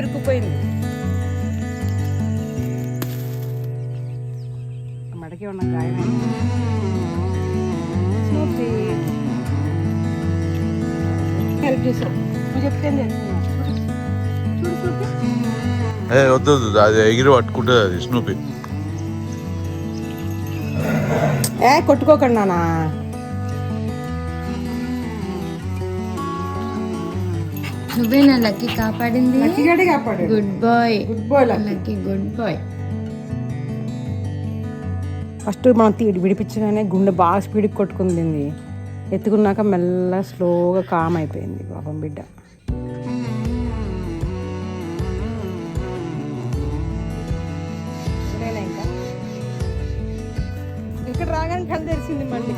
ఇరుక్కుపోయింది. మడకి ఉన్న గాయం హెల్ప్ చేసావు నువ్వు చెప్తే వద్దు వద్దు అది ఎగిరి పట్టుకుంటుంది అది స్నూపీ ఏ కొట్టుకోకండి నాన్న. నువ్వే నా లక్కీ కాపాడింది. Good boy good boy lucky. Good boy first మనం తీ విడిపించగానే గుండె బాగా స్పీడ్కి కొట్టుకుంది ఎత్తుకున్నాక మెల్ల స్లోగా కామ్ అయిపోయింది పాపం బిడ్డ. ఇక్కడ రాగానే కళ్ళు తెరిచింది మళ్ళీ.